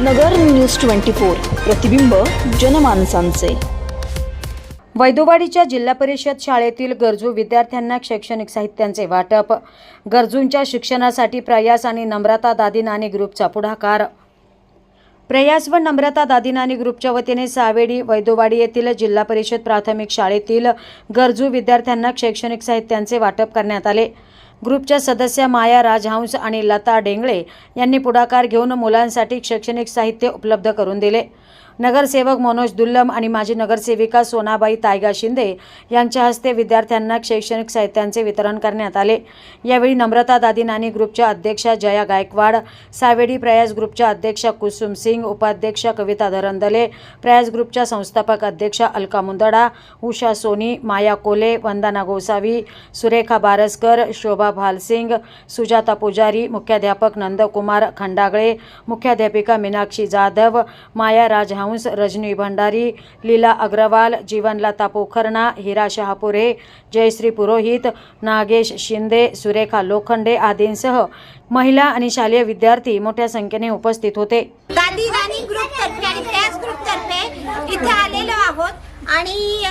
नगर news twenty four प्रतिबिंब जनमानसांचे. वैदोवाडीच्या जिल्हा परिषद शाळेतील गरजू विद्यार्थ्यांना शैक्षणिक साहित्यांचे वाटप गरजूंच्या शिक्षणासाठी प्रयास आणि नम्रता दादिनानी ग्रुपचा पुढाकार. प्रयास व नम्रता दादिनानी ग्रुपच्या वतीने सावेडी वैदोवाडी येथील जिल्हा परिषद प्राथमिक शाळेतील गरजू विद्यार्थ्यांना शैक्षणिक साहित्यांचे वाटप करण्यात आले. ग्रुपच्या सदस्य माया राजहंस आणि लता डेंगळे यांनी पुढाकार घेऊन मुलांसाठी शैक्षणिक साहित्य उपलब्ध करून दिले. नगरसेवक मनोज दुल्लम आणि माजी नगरसेविका सोनाबाई तायगा शिंदे यांच्या हस्ते विद्यार्थ्यांना शैक्षणिक साहित्यांचे वितरण करण्यात आले. यावेळी नम्रता दादी नानी ग्रुपच्या अध्यक्षा जया गायकवाड सावेडी प्रयास ग्रुपच्या अध्यक्षा कुसुम सिंग उपाध्यक्ष कविता धरंदले प्रयास ग्रुपच्या संस्थापक अध्यक्षा अलका मुंदडा उषा सोनी माया कोले वंदना गोसावी सुरेखा बारसकर शोभा भालसिंग सुजाता पुजारी मुख्याध्यापक नंदकुमार खंडागळे मुख्याध्यापिका मीनाक्षी जाधव माया राजहंस रजनी भंडारी लीला अग्रवाल जीवनलता पोखरणा हिरा शहापुरे जयश्री पुरोहित नागेश शिंदे सुरेखा लोखंडे आदींसह महिला आणि शालेय विद्यार्थी मोठ्या संख्येने उपस्थित होते. दादी राणी ग्रुप आणि त्याच ग्रुप इथे आलेलो आहोत. आणि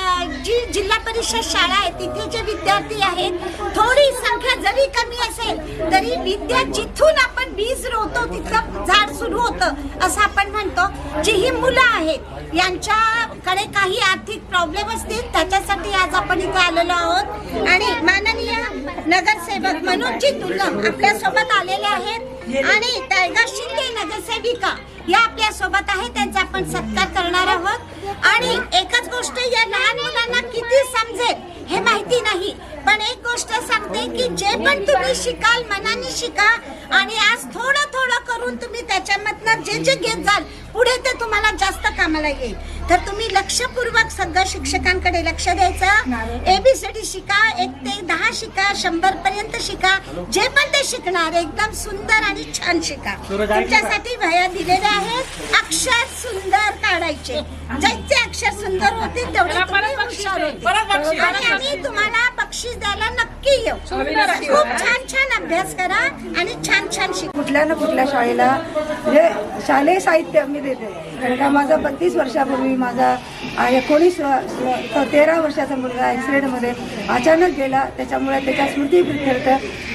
जी जिल्हा परिषद शाळा आहे तिथे जे विद्यार्थी आहेत थोडी संख्या जरी कमी असेल तरी विद्या जिथून आपण बीज रोवतो तिथं झाड सुरू होतं असं आपण म्हणतो. जी ही मुलं आहेत यांच्याकडे काही आर्थिक प्रॉब्लेम असतील त्याच्यासाठी आज आपण इथे आलेलो आहोत. आणि माननीय नगरसेवक मनोजजी दुर्गम आपल्यासोबत आलेले आहेत. आणि टायगर शिंदे नगरसेविका या आपल्यासोबत आहे त्यांचा आपण सत्कार करणार आहोत. आणि एकच गोष्ट या लहान मुलांना किती समजेल हे माहिती नाही पण एक गोष्ट सांगते की जे पण तुम्ही शिकाल मनाने शिका आणि आज थोडं थोडं करून तुम्ही त्याच्यामधनं जे जे घेत जाल पुढे ते तुम्हाला जास्त कामाला येईल. तर तुम्ही लक्षपूर्वक सगळं शिक्षकांकडे लक्ष द्यायचं. एबीसीडी शिका एक ते दहा शिका शंभर पर्यंत शिका. जे पण ते शिकणार एकदम सुंदर आणि छान शिका. तुमच्यासाठी भया दिलेले आहेत. अक्षर सुंदर काढायचे. जैसे अक्षर सुंदर होतील तेवढे तुम्ही हुशार होतील. आणि आम्ही तुम्हाला बक्षीस द्यायला नक्की येऊ. खूप छान छान छान अभ्यास करा आणि छान छान शिका कुठल्या ना कुठल्या शाळेला म्हणजे शालेय साहित्य मी देते. कारण का माझा बत्तीस वर्षापूर्वी माझा एकोणीस तेरा वर्षाचा मुलगा ॲक्सिडेंटमध्ये अचानक गेला. त्याच्यामुळे त्याच्या स्मृतीप्रित्यर्थ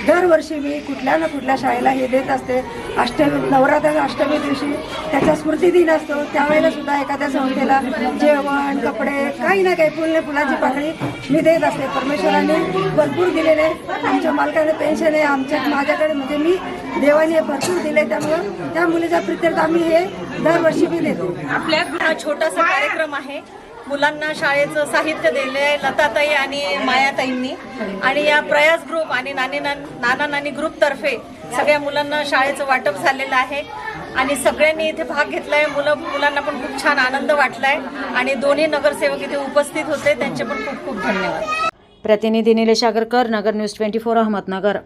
दरवर्षी मी कुठल्या ना कुठल्या शाळेला हे देत असते. अष्टमी नवरात्र अष्टमी दिवशी त्याचा स्मृती दिन असतो. त्यावेळेला सुद्धा एखाद्या संस्थेला जेवण कपडे काही ना काही फुलने फुलाची पाकळी मी देत असते. परमेश्वराने भरपूर दिलेले. आमच्या मालकाने पेन्शन आहे आमच्या माझ्याकडे म्हणजे मी देवाने भरपूर दिले. त्यामुळं त्या मुलीचा प्रित्यर्थ आम्ही हे दरवर्षी मी देतो. आपल्या हा छोटासा कार्यक्रम आहे. मुलांना शाळेचं साहित्य दिले आहे लताताई आणि मायाताईंनी. आणि या प्रयास ग्रुप आणि नानी नान- नाना नानी ग्रुप तर्फे सगळ्या मुलांना शाळेचं वाटप झालेलं आहे. आणि सगळ्यांनी इथे भाग घेतलाय. मुलं मुलांना पण खूप छान आनंद वाटलाय. आणि दोन्ही नगरसेवक इथे उपस्थित होते. त्यांचे पण खूप खूप धन्यवाद. प्रतिनिधी Nilesh Agarkar Nagar news twenty four Ahmednagar.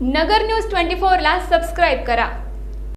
Nagar news twenty फोरला सबस्क्राईब करा.